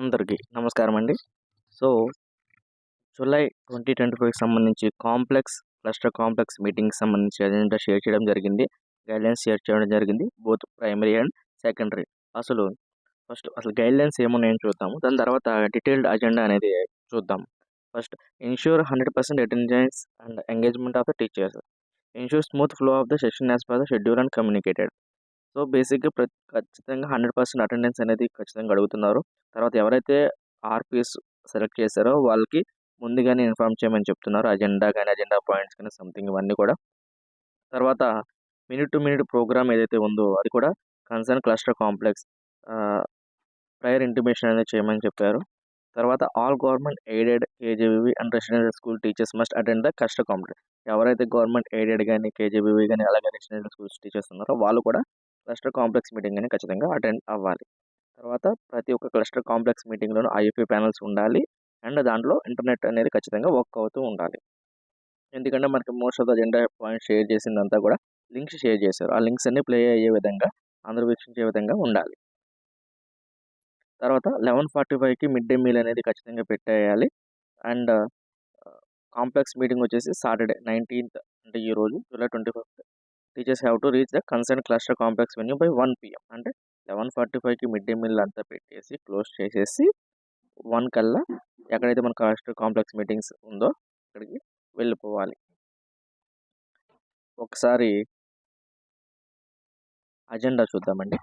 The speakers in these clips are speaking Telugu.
అందరికీ నమస్కారం అండి సో జూలై ట్వంటీ ట్వంటీ ఫైవ్కి సంబంధించి కాంప్లెక్స్ క్లస్టర్ కాంప్లెక్స్ మీటింగ్కి సంబంధించి అజెండా షేర్ చేయడం జరిగింది. గైడ్లైన్స్ షేర్ చేయడం జరిగింది. Both primary and secondary. అసలు ఫస్ట్ అసలు గైడ్లైన్స్ ఏమున్నాయని చూద్దాము. దాని తర్వాత డీటెయిల్డ్ అజెండా అనేది చూద్దాం. First ensure hundred percent attendance and engagement of the teachers. Ensure smooth flow of the session as per the schedule and communicated. So బేసిక్గా ప్రతి ఖచ్చితంగా హండ్రెడ్ పర్సెంట్ అటెండెన్స్ అనేది ఖచ్చితంగా అడుగుతున్నారు. తర్వాత ఎవరైతే ఆర్పిఎస్ సెలెక్ట్ చేశారో వాళ్ళకి ముందుగానే ఇన్ఫామ్ చేయమని చెప్తున్నారు. అజెండా కానీ అజెండా పాయింట్స్ కానీ సంథింగ్ ఇవన్నీ కూడా. తర్వాత మినిట్ టు మినిట్ ప్రోగ్రామ్ ఏదైతే ఉందో అది కూడా concern cluster complex prior intimation అనేది చేయమని చెప్పారు. తర్వాత all government aided KGBV and residential school teachers must attend the cluster complex. ఎవరైతే గవర్నమెంట్ ఎయిడెడ్ కానీ కేజీబీవీ కానీ అలాగే రెసిడెన్షియల్ స్కూల్స్ టీచర్స్ ఉన్నారో వాళ్ళు కూడా క్లస్టర్ కాంప్లెక్స్ మీటింగ్ అని ఖచ్చితంగా అటెండ్ అవ్వాలి. తర్వాత ప్రతి ఒక్క క్లస్టర్ కాంప్లెక్స్ మీటింగ్లోనూ ఐఎఫ్ఈ ప్యానల్స్ ఉండాలి. అండ్ దాంట్లో ఇంటర్నెట్ అనేది ఖచ్చితంగా వర్క్ అవుతూ ఉండాలి. ఎందుకంటే మనకి most of the gender point share చేసిందంతా కూడా లింక్స్ షేర్ చేశారు. ఆ లింక్స్ అన్ని ప్లే అయ్యే విధంగా అందరూ వీక్షించే విధంగా ఉండాలి. తర్వాత లెవెన్ ఫార్టీ ఫైవ్కి మిడ్ డే మీల్ అనేది ఖచ్చితంగా పెట్టేయాలి. అండ్ uh, కాంప్లెక్స్ మీటింగ్ వచ్చేసి సాటర్డే నైన్టీన్త్ అంటే ఈ రోజు July twenty fifth teachers have to reach the concern cluster complex venue by one PM అంటే లెవెన్ ఫార్టీ ఫైవ్కి మిడ్ డే మీల్ అంతా పెట్టేసి క్లోజ్ చేసేసి వన్ కల్లా ఎక్కడైతే మన క్లస్టర్ కాంప్లెక్స్ మీటింగ్స్ ఉందో అక్కడికి వెళ్ళిపోవాలి. ఒకసారి అజెండా చూద్దామండి.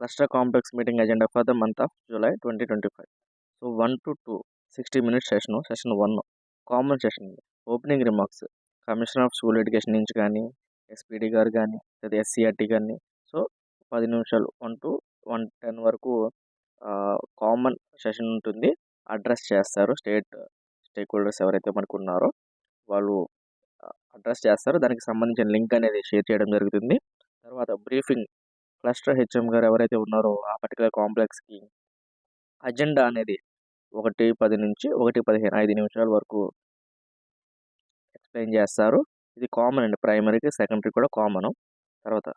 Cluster complex meeting agenda for the month of July twenty twenty five so one to two sixty minutes session session one common session opening remarks. Commissioner of school education నుంచి కానీ ఎస్పీడీ గారు కానీ లేదా ఎస్సీఆర్టీ కానీ. సో పది నిమిషాలు వన్ టు వన్ టెన్ వరకు కామన్ సెషన్ ఉంటుంది. అడ్రస్ చేస్తారు స్టేట్ స్టేక్ హోల్డర్స్ ఎవరైతే మనకు ఉన్నారో వాళ్ళు అడ్రస్ చేస్తారు. దానికి సంబంధించిన లింక్ అనేది షేర్ చేయడం జరుగుతుంది. తర్వాత బ్రీఫింగ్ క్లస్టర్ హెచ్ఎం గారు ఎవరైతే ఉన్నారో ఆ పర్టికులర్ కాంప్లెక్స్కి అజెండా అనేది ఒకటి పది నుంచి ఒకటి పదిహేను ఐదు నిమిషాల వరకు ఎక్స్ప్లెయిన్ చేస్తారు. ఇది కామన్ అండి. ప్రైమరీకి సెకండరీ కూడా కామన్ తర్వాత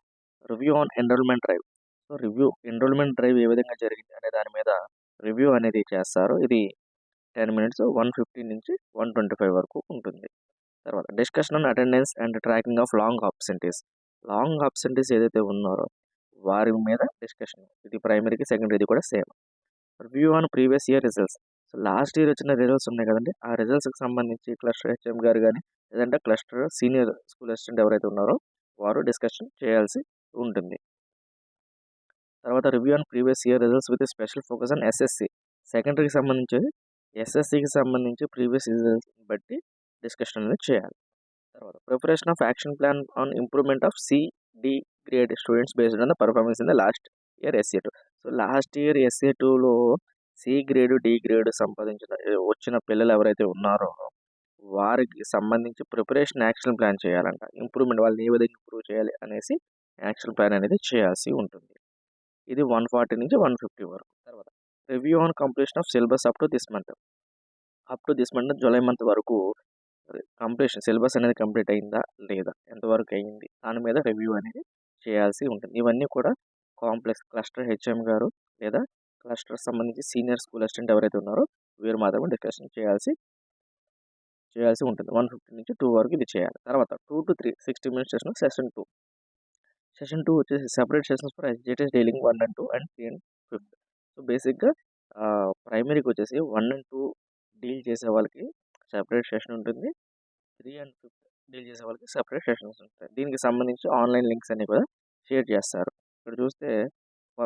review on enrolment drive so review enrolment drive ఏ విధంగా జరిగింది అనే దాని మీద రివ్యూ అనేది చేస్తారు. ఇది టెన్ మినిట్స్ వన్ ఫిఫ్టీన్ నుంచి వన్ ట్వంటీ ఫైవ్ వరకు ఉంటుంది. తర్వాత discussion on attendance and tracking of long absentees long absentees ఏదైతే ఉన్నారో వారి మీద డిస్కషన్ ఇది ప్రైమరీకి సెకండరీది కూడా same review on previous year results so last year వచ్చిన రిజల్ట్స్ ఉన్నాయి కదండి. ఆ రిజల్ట్స్కి సంబంధించి క్లస్టర్ హెచ్ఎం గారు కానీ లేదంటే క్లస్టర్ సీనియర్ స్కూల్ అసిస్టెంట్ ఎవరైతే ఉన్నారో వారు డిస్కషన్ చేయాల్సి ఉంటుంది. తర్వాత review on previous year results with special focus on SSC సెకండరీకి సంబంధించి ఎస్ఎస్సికి సంబంధించి ప్రీవియస్ రిజల్ట్స్ బట్టి డిస్కషన్ అనేది చేయాలి. తర్వాత preparation of action plan on improvement of CD grade students based on the performance in the last year SA two so last year SA టూలో సి గ్రేడ్ డి గ్రేడ్ సంపాదించిన వచ్చిన పిల్లలు ఎవరైతే ఉన్నారో వారికి సంబంధించి ప్రిపరేషన్ యాక్షన్ ప్లాన్ చేయాలంట. ఇంప్రూవ్మెంట్ వాళ్ళని ఏ విధంగా ఇంప్రూవ్ చేయాలి అనేసి యాక్షన్ ప్లాన్ అనేది చేయాల్సి ఉంటుంది. ఇది వన్ ఫార్టీ నుంచి వన్ ఫిఫ్టీ వరకు. తర్వాత review on completion of syllabus up to this month. Up to this month July month వరకు కంప్లీషన్ సిలబస్ అనేది కంప్లీట్ అయిందా లేదా ఎంతవరకు అయింది దాని మీద రివ్యూ అనేది చేయాల్సి ఉంటుంది. ఇవన్నీ కూడా కాంప్లెక్స్ క్లస్టర్ హెచ్ఎం గారు లేదా క్లస్టర్ సంబంధించి సీనియర్ స్కూల్ అసిస్టెంట్ ఎవరైతే ఉన్నారో వీరు మాత్రమే డిస్కషన్ చేయాల్సి చేయాల్సి ఉంటుంది. వన్ ఫిఫ్టీ నుంచి టూ వరకు ఇది చేయాలి. తర్వాత two to three sixty minutes session session two. Session two వచ్చేసి separate sessions for educated dealing one and two and three and fifth. So బేసిక్గా ప్రైమరీకి వచ్చేసి వన్ అండ్ టూ డీల్ చేసే వాళ్ళకి సెపరేట్ సెషన్ ఉంటుంది. త్రీ అండ్ ఫిఫ్త్ డీల్ చేసే వాళ్ళకి సెపరేట్ సెషన్స్ ఉంటాయి. దీనికి సంబంధించి ఆన్లైన్ లింక్స్ అన్నీ కూడా షేర్ చేస్తారు. ఇక్కడ చూస్తే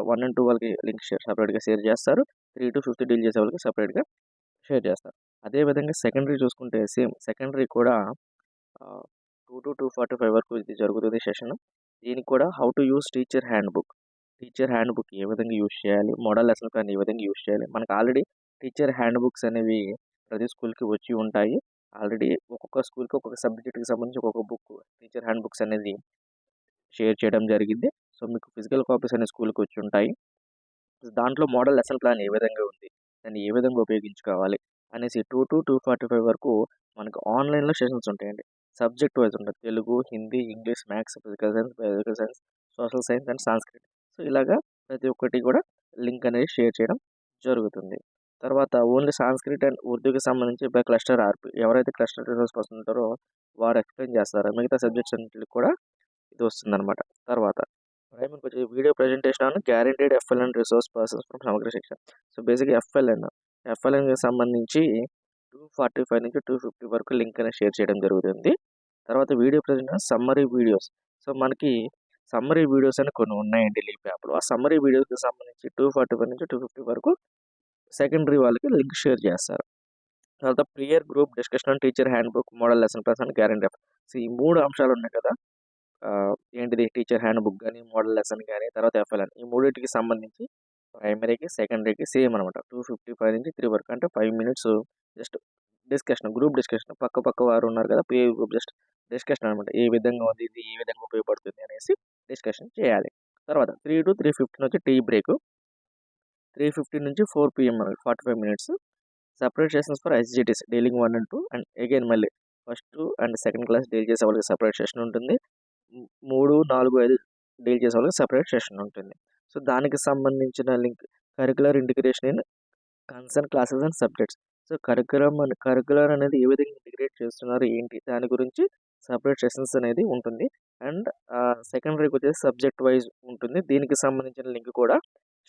వన్ అండ్ టూ వాళ్ళకి లింక్ షేర్ సపరేట్గా షేర్ చేస్తారు. త్రీ టు ఫిఫ్త్ డీల్ చేసే వాళ్ళకి సపరేట్గా షేర్ చేస్తారు. అదేవిధంగా సెకండరీ చూసుకుంటే సేమ్ సెకండరీ కూడా two to two forty five వరకు ఇది జరుగుతుంది సెషన్ దీనికి కూడా how to use teacher handbook teacher handbook ఏ విధంగా యూస్ చేయాలి? మోడల్ లెసన్ ప్లాన్ ఏ విధంగా యూస్ చేయాలి? మనకు ఆల్రెడీ టీచర్ హ్యాండ్ బుక్స్ అనేవి ప్రతి స్కూల్కి వచ్చి ఉంటాయి. ఆల్రెడీ ఒక్కొక్క స్కూల్కి ఒక్కొక్క సబ్జెక్ట్కి సంబంధించి ఒక్కొక్క బుక్ టీచర్ హ్యాండ్ బుక్స్ అనేది షేర్ చేయడం జరిగింది. సో మీకు ఫిజికల్ కాపీస్ అనే స్కూల్కి వచ్చి ఉంటాయి. దాంట్లో మోడల్ లెసన్ ప్లాన్ ఏ విధంగా ఉంది? దాన్ని ఏ విధంగా ఉపయోగించుకోవాలి? అనేసి two to two forty five వరకు మనకు ఆన్లైన్లో సెషన్స్ ఉంటాయండి. సబ్జెక్ట్ వైజ్ ఉంటుంది. Telugu Hindi English maths physical science biological science social science and Sanskrit. So ఇలాగా ప్రతి ఒక్కటి కూడా లింక్ అనేది షేర్ చేయడం జరుగుతుంది. తర్వాత ఓన్లీ సాంస్క్రిట్ అండ్ ఉర్దూకి సంబంధించి బై క్లస్టర్ ఆర్పి ఎవరైతే క్లస్టర్ రిసోర్స్ పర్సన్ ఉంటారో వారు ఎక్స్ప్లెయిన్ చేస్తారు? మిగతా సబ్జెక్ట్స్ అన్నింటికి కూడా ఇది వస్తుందన్నమాట. తర్వాత ప్రైమ్ వచ్చి వీడియో ప్రజెంటేషన్ అని guaranteed FLN resource persons from Samagra Shiksha. So బేసిక్గా ఎఫ్ఎల్ఎన్ ఎఫ్ఎల్ఎన్కి సంబంధించి టూ ఫార్టీ ఫైవ్ నుంచి టూ ఫిఫ్టీ వరకు లింక్ అనేది షేర్ చేయడం జరుగుతుంది. తర్వాత video presentation summary videos so మనకి సమ్మరీ వీడియోస్ అని కొన్ని ఉన్నాయండి లీప్ యాప్లో ఆ సమ్మరీ వీడియోస్కి సంబంధించి టూ ఫార్టీ ఫైవ్ నుంచి టూ ఫిఫ్టీ వరకు సెకండరీ వాళ్ళకి లింక్ షేర్ చేస్తారు. తర్వాత prior group discussion teacher hand book model lesson plus and guarantee so ఈ మూడు అంశాలు ఉన్నాయి కదా. ఏంటిది? టీచర్ హ్యాండ్ బుక్ కానీ మోడల్ లెసన్ కానీ తర్వాత ఎఫ్ఎల్ఎన్ ఈ మూడింటికి సంబంధించి ప్రైమరీకి సెకండరీకి సేమ్ అనమాట. టూ ఫిఫ్టీ ఫైవ్ నుంచి త్రీ వరకు అంటే five minutes just discussion group discussion. పక్క పక్క వారు ఉన్నారు కదా పిఏ గ్రూప్ జస్ట్ డిస్కషన్ అనమాట. ఏ విధంగా ఉంది ఇది ఏ విధంగా ఉపయోగపడుతుంది అనేసి డిస్కషన్ చేయాలి. తర్వాత త్రీ టు త్రీ ఫిఫ్టీన్ వచ్చి టీ బ్రేక్. త్రీ ఫిఫ్టీన్ నుంచి four PM forty five minutes separate sessions for SGTs dealing one and two and again మళ్ళీ first and second class deal చేసే వాళ్ళకి సపరేట్ సెషన్ ఉంటుంది. మూడు నాలుగు ఐదు డీల్ చేసే వాళ్ళకి సపరేట్ సెషన్ ఉంటుంది. సో దానికి సంబంధించిన link curricular integration in concern classes and subjects. So curriculum curricular అనేది ఏ విధంగా ఇంటిగ్రేట్ చేస్తున్నారు ఏంటి దాని గురించి సపరేట్ సెషన్స్ అనేది ఉంటుంది. అండ్ సెకండరీకి వచ్చేసి సబ్జెక్ట్ వైజ్ ఉంటుంది. దీనికి సంబంధించిన లింక్ కూడా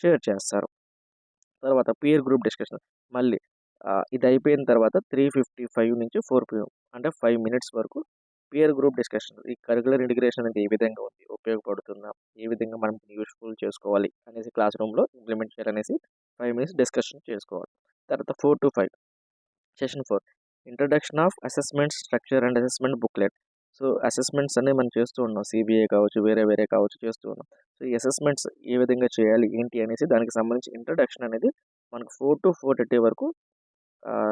షేర్ చేస్తారు. తర్వాత పియర్ గ్రూప్ డిస్కషన్. మళ్ళీ ఇది అయిపోయిన తర్వాత త్రీ ఫిఫ్టీ ఫైవ్ నుంచి ఫోర్ పిఎం అంటే ఫైవ్ మినిట్స్ వరకు పియర్ గ్రూప్ డిస్కషన్. ఈ కరికులర్ ఇంటిగ్రేషన్ అనేది ఏ విధంగా ఉంది? ఉపయోగపడుతుందా? ఏ విధంగా మనం యూస్ఫుల్ చేసుకోవాలి? అనేసి క్లాస్ రూమ్లో ఇంప్లిమెంట్ చేయాలనేసి ఫైవ్ మినిట్స్ డిస్కషన్ చేసుకోవాలి. తర్వాత four to five session four introduction of assessment structure and assessment booklet so assessments అనేవి మనం చేస్తూ ఉన్నాం. సిబిఐ కావచ్చు వేరే వేరే కావచ్చు చేస్తూ ఉన్నాం. సో ఈ అసెస్మెంట్స్ ఏ విధంగా చేయాలి? ఏంటి? అనేసి దానికి సంబంధించి ఇంట్రడక్షన్ అనేది మనకు ఫోర్ టు ఫోర్ థర్టీ వరకు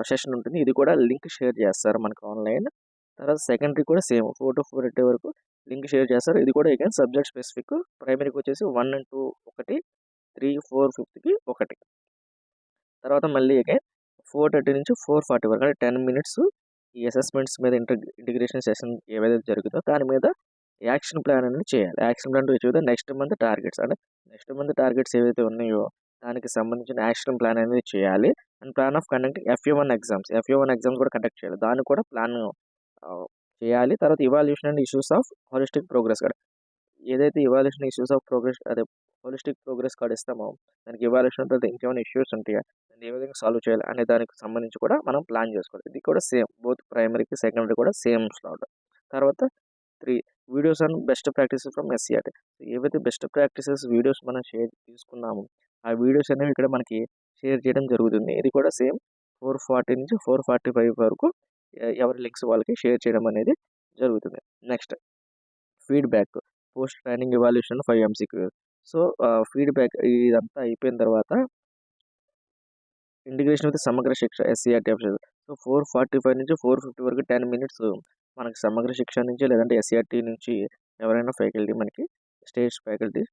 సెషన్ ఉంటుంది. ఇది కూడా లింక్ షేర్ చేస్తారు మనకు ఆన్లైన్ తర్వాత సెకండరీ కూడా same four to four thirty వరకు లింక్ షేర్ చేస్తారు. ఇది కూడా అగైన్ సబ్జెక్ట్ స్పెసిఫిక్ ప్రైమరీకి వచ్చేసి వన్ అండ్ టూ ఒకటి త్రీ ఫోర్ ఫిఫ్త్కి ఒకటి. తర్వాత మళ్ళీ అగైన్ ఫోర్ థర్టీ నుంచి ఫోర్ ఫార్టీ వరకు అంటే టెన్ మినిట్స్ ఈ అసెస్మెంట్స్ మీద ఇంటర్ ఇంటిగ్రేషన్ సెషన్ ఏవైతే జరుగుతుందో దాని మీద యాక్షన్ ప్లాన్ అనేది చేయాలి. యాక్షన్ ప్లాన్ వచ్చేది నెక్స్ట్ మంత్ టార్గెట్స్ అంటే నెక్స్ట్ మంత్ టార్గెట్స్ ఏవైతే ఉన్నాయో దానికి సంబంధించిన యాక్షన్ ప్లాన్ అనేది చేయాలి. And plan of conduct FA one exams FA one exams కూడా కండక్ట్ చేయాలి. దాన్ని కూడా ప్లాన్ చేయాలి. తర్వాత evaluation and issues of holistic progress card ఏదైతే ఇవాల్యూషన్ ఇష్యూస్ ఆఫ్ ప్రోగ్రెస్ అదే హోలిస్టిక్ ప్రోగ్రెస్ కార్డ్ ఇస్తామో దానికి ఇవాల్యూషన్ తర్వాత ఇంకేమైనా ఇష్యూస్ ఉంటాయా దాన్ని ఏ విధంగా సాల్వ్ చేయాలి అనే దానికి సంబంధించి కూడా మనం ప్లాన్ చేసుకోవాలి. ఇది కూడా సేమ్ బోత్ ప్రైమరీకి సెకండరీ కూడా సేమ్ స్లాట్ తర్వాత three videos and best practices from SCERT ఏవైతే బెస్ట్ ప్రాక్టీసెస్ వీడియోస్ మనం షేర్ తీసుకున్నామో ఆ వీడియోస్ అనేవి ఇక్కడ మనకి షేర్ చేయడం జరుగుతుంది. ఇది కూడా సేమ్ ఫోర్ ఫార్టీ నుంచి ఫోర్ ఫార్టీ ఫైవ్ వరకు ఎవరి లింక్స్ వాళ్ళకి షేర్ చేయడం అనేది జరుగుతుంది. Next feedback post training evaluation five MCQ. So feedback ఇదంతా అయిపోయిన తర్వాత integration with Samagra Shiksha SCERT option so four forty five నుంచి ఫోర్ ఫిఫ్టీ వరకు టెన్ మినిట్స్ మనకి సమగ్ర శిక్ష నుంచి లేదంటే ఎస్సీఆర్టీ నుంచి ఎవరైనా ఫ్యాకల్టీ మనకి స్టేజ్ ఫ్యాకల్టీ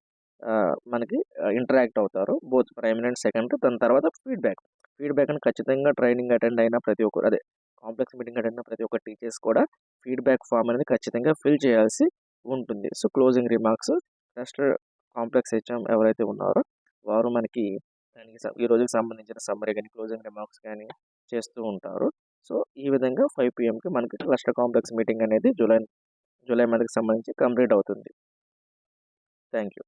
మనకి ఇంటరాక్ట్ అవుతారు. బోత్ ప్రైమరీ అండ్ సెకండ్ దాని తర్వాత ఫీడ్బ్యాక్. ఫీడ్బ్యాక్ అని ఖచ్చితంగా ట్రైనింగ్ అటెండ్ అయిన ప్రతి ఒక్కరు అదే కాంప్లెక్స్ మీటింగ్ అటెండ్ ప్రతి ఒక్క టీచర్స్ కూడా ఫీడ్బ్యాక్ ఫామ్ అనేది ఖచ్చితంగా ఫిల్ చేయాల్సి ఉంటుంది. So closing remarks next complex HM ఎవరైతే ఉన్నారో వారు మనకి దానికి ఈ రోజుకి సంబంధించిన సమ్మరీ కానీ క్లోజింగ్ రిమార్క్స్ కానీ చేస్తూ ఉంటారు. సో ఈ విధంగా ఫైవ్ పిఎంకి మనకి క్లస్టర్ కాంప్లెక్స్ మీటింగ్ అనేది జూలై జూలై మంత్కి సంబంధించి కంప్లీట్ అవుతుంది. Thank you